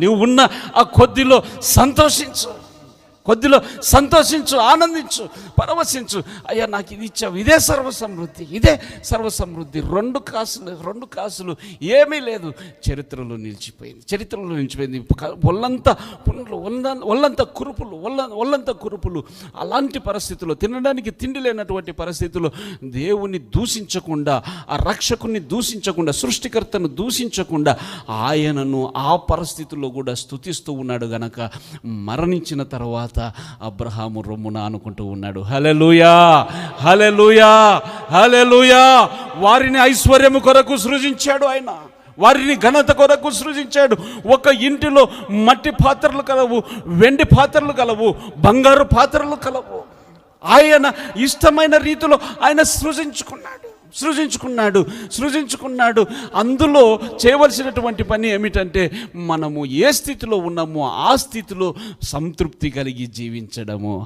నీవు ఉన్న ఆ కొద్దిలో సంతోషించు. కొద్దిలో సంతోషించు ఆనందించు పరవశించు. అయ్యా నాకు ఇది ఇచ్చావు. ఇదే సర్వసమృద్ధి. ఇదే సర్వసమృద్ధి. రెండు కాసులు రెండు కాసులు ఏమీ లేదు. చరిత్రలో నిలిచిపోయింది. చరిత్రలో నిలిచిపోయింది. క- ఒళ్ళంతా పుండ్లు ఒళ్ళంత కురుపులు ఒళ్ళ ఒళ్ళంత కురుపులు. అలాంటి పరిస్థితుల్లో తినడానికి తిండి లేనటువంటి పరిస్థితుల్లో దేవుని దూషించకుండా ఆ రక్షకుని దూషించకుండా సృష్టికర్తను దూషించకుండా ఆయనను ఆ పరిస్థితుల్లో కూడా స్థుతిస్తూ ఉన్నాడు గనక మరణించిన తర్వాత అబ్రహాము రొమ్మున అనుకుంటూ ఉన్నాడు. హలెలుయా హలెలుయా హలెలుయా వారిని ఐశ్వర్యము కొరకు సృజించాడు ఆయన. వారిని ఘనత కొరకు సృజించాడు. ఒక ఇంటిలో మట్టి పాత్రలు కలవు వెండి పాత్రలు కలవు బంగారు పాత్రలు కలవు. ఆయన ఇష్టమైన రీతిలో ఆయన సృజించుకున్నాడు. సృజించుకున్నాడు సృజించుకున్నాడు. అందులో చేయవలసినటువంటి పని ఏమిటంటే మనము ఏ స్థితిలో ఉన్నామో ఆ స్థితిలో సంతృప్తి కలిగి జీవించడము.